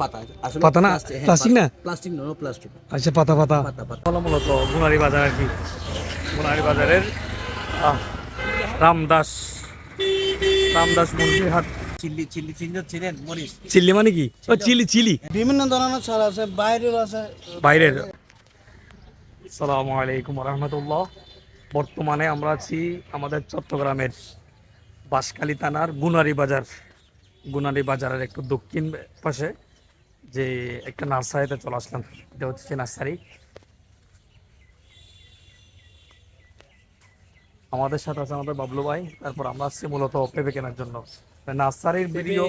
পাতা আসলে পাতা না? প্লাস্টিক- হ্যাঁ, প্লাস্টিক না? প্লাস্টিক নয় প্লাস্টিক আচ্ছা পাতা পাতা। পাতা পাতা। মূলত গুনারি বাজার আর কি? গুনারি বাজারের আহ, রামদাস রামদাস মুরগির হাট চিল্লি চিল্লি মরিচ মানে কি? ও চিলি চিলি বিভিন্ন ধরনের চাল আছে আছে। বাইরের। সালামু আলাইকুম রহমতুল্লাহ বর্তমানে আমরা আছি আমাদের চট্টগ্রামের বাঁশখালী থানার গুনারি বাজার। গুনারি বাজারের একটু দক্ষিণ পাশে। যে একটা নার্সারিতে চলে আসলাম। এটা হচ্ছে নার্সারি। আমাদের সাথে আছে আমাদের বাবলু ভাই তারপর আমরা আসছি মূলত পেঁপে কেনার জন্য। নার্সারির ভিডিও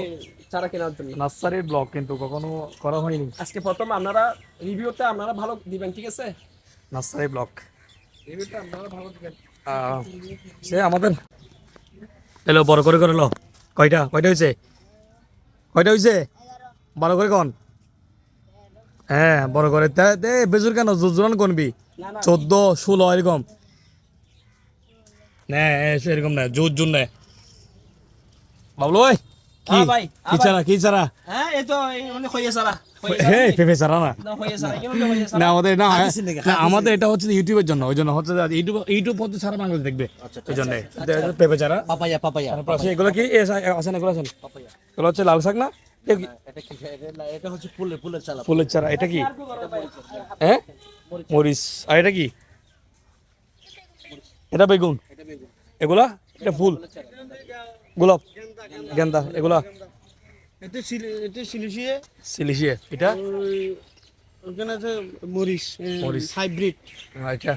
চারা কেনার জন্য। নার্সারির ব্লগ কিন্তু কখনো করা হয়নি। আজকে প্রথম আপনারা রিভিউটা আপনারা ভালো দিবেন ঠিক আছে? নার্সারি ব্লগ রিভিউটা আপনারা ভালো দিবেন। সে আমাদের এলো বড় করে করে লো কয়টা? কয়টা হয়েছে? কয়টা হয়েছে? করে কন। হ্যাঁ বড় করে। বেজুর কেন? জোরান কোনবি? চোদ্দ ষোলো এরকম। এরকম না জোর জোর না। বাবলু ভাই কি? হ্যাঁ কি চারা কি হ্যাঁ এই তো মানে হে পেঁপে না? হয়ে কেমন হয়ে না আমাদের না হাদিসের লেগে, না, আমাদের এটা হচ্ছে ইউটিউবের জন্য ওই জন্য হচ্ছে ইউটিউব ইউটিউব হচ্ছে সারা বাংলাদেশ দেখবে এই জন্য। পেঁপে চারা পাপায়া পাপায়া। তারপর আছে এগুলো কি? আছে- আছেন এগুলো আছেন এগুলো হচ্ছে লাল শাক না? এটা হচ্ছে ফুলের ফুলের চারা। এটা কি? হ্যাঁ? মরিচ। আর এটা কি? এটা বেগুন। এগুলা? এটা ফুল। গোলাপ। গেন্দা এগুলা? সিলিশিয়ে এটা ওখানে আছে মরিচ মরিচ। হাইব্রিড। আর এটা?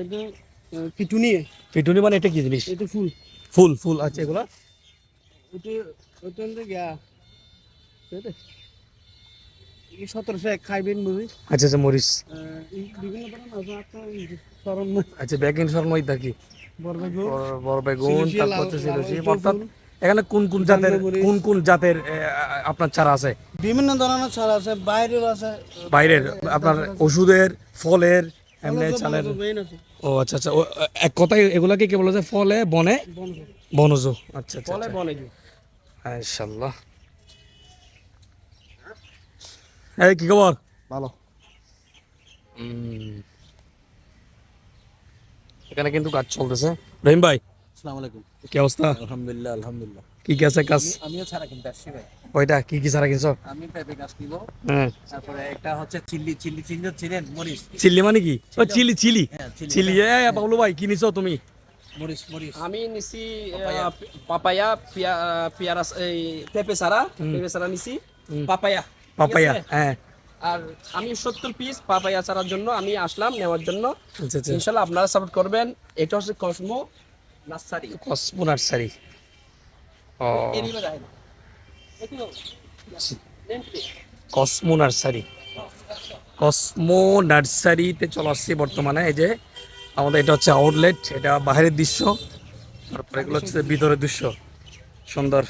এটা পিটুনিয়ে পিটুনি মানে এটা কি জিনিস? এটা ফুল। ফুল ফুল। আচ্ছা এগুলা? এটা ওটা গিয়া সতেরোশো এক খাইবেন মরিচ আচ্ছা আচ্ছা মরিচ। বিভিন্ন ধরনের আপনার আচ্ছা তারপর। অর্থাৎ এখানে কোন কোন জাতের কোন কোন জাতের আপনার চারা আছে? বিভিন্ন ধরনের চাল আছে বাইরেও আছে। বাইরের আপনার ওষুধের ফলের এমনি চালের। ও আচ্ছা আচ্ছা ও, এক কথায় এগুলাকে কি বলা যায়? ফলে বনে? বনজ। আচ্ছা আচ্ছা বলে বলে কি ইনশাল্লাহ এই কি খবর? ভালো। এখানে কিন্তু কাজ চলতেছে। রহিম ভাই আসসালামু আলাইকুম। কি অবস্থা? আলহামদুলিল্লাহ আলহামদুলিল্লাহ। কি কি আছে কাজ? আমিও ছাড়া কিনতে আসছি ভাই। কয়টা? কি কি ছাড়া কিনছো? আমি পেঁপে গাছ নিব। হ্যাঁ। তারপরে একটা হচ্ছে চিল্লি চিল্লি চিন্তা ছিলেন মরিচ। চিল্লি মানে কি? ও চিলি চিলি। হ্যাঁ চিলি এ বাবলু ভাই কি নিছো তুমি? মরিচ মরিচ। আমি নিছি পাপায়া। পিয়ারা এই পেঁপে সারা পেঁপে সারা নিছি। পাপায়া। পাপায়া আছে? হ্যাঁ। আর আমি সত্তর পিস পাপায়া চারার জন্য আমি আসলাম নেওয়ার জন্য। আচ্ছা আচ্ছা। ইনশাল্লাহ আপনারা সাপোর্ট করবেন। এটা হচ্ছে কসমো নার্সারি কসমো নার্সারি ও। কসমো নার্সারি কসমো নার্সারিতে চলে আসছি বর্তমানে। এই যে আমাদের এটা হচ্ছে আউটলেট এটা বাইরের দৃশ্য। তারপরে এগুলো হচ্ছে ভিতরের দৃশ্য। সুন্দর।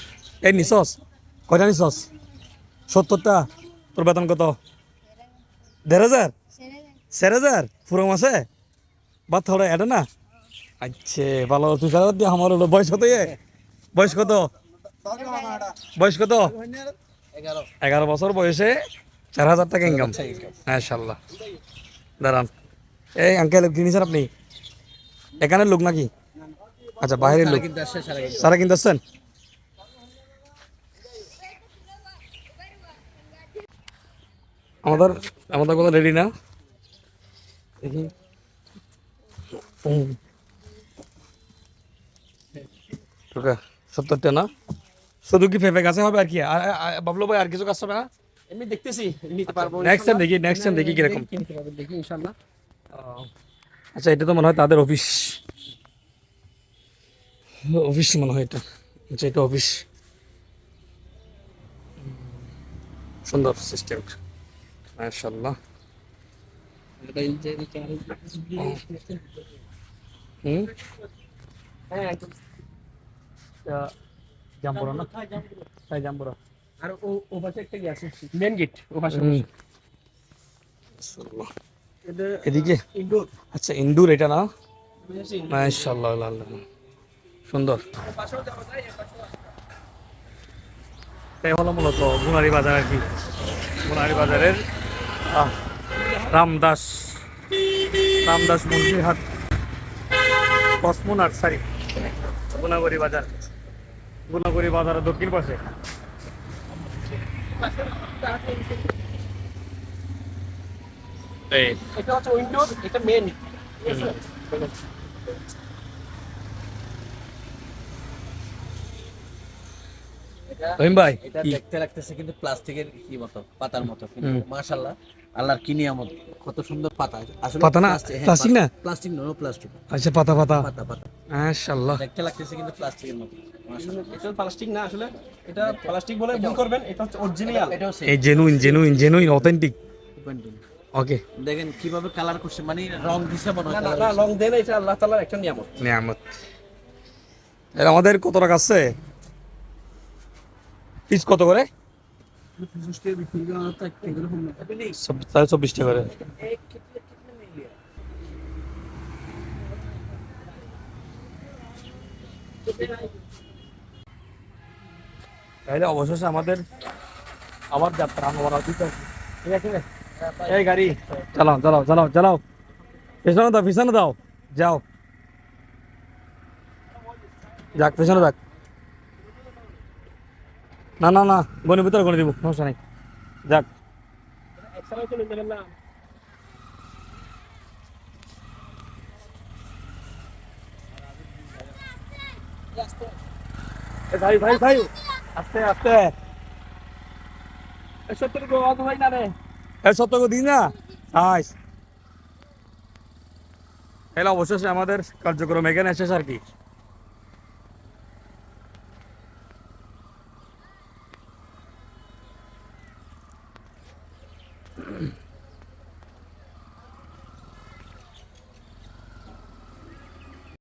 এই নিসস কয়টা নিসস সত্তরটা? তোর বেতন কত? দেড় হাজার? চার হাজার? পুরো মাসে? বা থোড়া এটা না? আচ্ছা ভালো তুই সারা দিয়ে আমার হলো বয়স কত এ? বয়স কত? বয়স কত? এগারো বছর বয়সে চার হাজার টাকা ইনকাম মাশাল্লাহ দাঁড়ান। এই আঙ্কেল কিনেছেন আপনি? এখানের লোক নাকি? আচ্ছা বাইরের লোক। সারা কিনতে আসছেন আমাদের আমাদের কথা রেডি না। দেখি। হুম। সত্তরটা না? শুধু কি ফেফে গাছে হবে আর কি? আর আর- আর বাবলু ভাই আর কিছু কাজ হবে না? এমনি দেখতেছি নিতে পারব নেক্সট টাইম দেখি নেক্সট টাইম দেখি কীরকম। কিনতে পারব দেখি ইনশাল্লাহ। আচ্ছা এটা তো মনে হয় তাদের অফিস অফিস মনে হয় এটা। আচ্ছা এটা অফিস সুন্দর সিস্টেম মাশাল্লাহ হুম? হ্যাঁ একদম। না? জাম্পুরা আর ও ও পাশে একটা কি আছে মেন গেট ও পাশে মাশাআল্লাহ। এদিকে? আচ্ছা ইন্দুর এটা না? মাশাআল্লাহ আল্লাহ, আল্লাহ। সুন্দর। এই হলো মূলত গুনারি বাজার আর কি। সোনালী বাজারের রামদাস রামদাস মুরগিহাট কসমো নার্সারি গুনাগরি বাজার গুনাগরি বাজারের দক্ষিণ পাশে। এটা হচ্ছে উইন্ডোর এটা মেন রহিম ভাই এটা দেখতে লাগতেছে কিন্তু প্লাস্টিকের কি মতো পাতার মতো কিন্তু মাশাআল্লাহ। আল্লাহর কি নিয়ামত কত সুন্দর পাতা। আসলে পাতা না? প্লাস্টিক- হ্যাঁ, না? প্লাস্টিক নয় প্লাস্টিক আচ্ছা পাতা পাতা। পাতা পাতা। মাশাআল্লাহ। দেখতে লাগতেছে কিন্তু প্লাস্টিকের মতো এটা প্লাস্টিক না আসলে এটা প্লাস্টিক বলে ভুল করবেন এটা হচ্ছে অরিজিনাল এটাও same, genuine genuine genuine authentic okay দেখেন কীভাবে কালার করছে মানে রং দিছে মনে হয় না না না দেন এটা আল্লাহ তাআলার একটা নিয়ামত। নিয়ামত। এর আমাদের কত টাকা আছে? পিস কত করে? সাড়ে চব্বিশ টাকা করে। তাহলে অবশেষে আমাদের আবার যাত্রা আমার ঠিক আছে? এই গাড়ি চালাও চালাও চালাও চালাও। পেছনে দাও পেছনে দাও। যাও। যাক পেছনে যাক না না না গণের ভিতরে গণে দিব, সমস্যা নেই। যাক। ভাই ভাই ভাই। আস্তে আস্তে। ভাই অবশেষে আমাদের কার্যক্রম এখানে শেষ আর কি।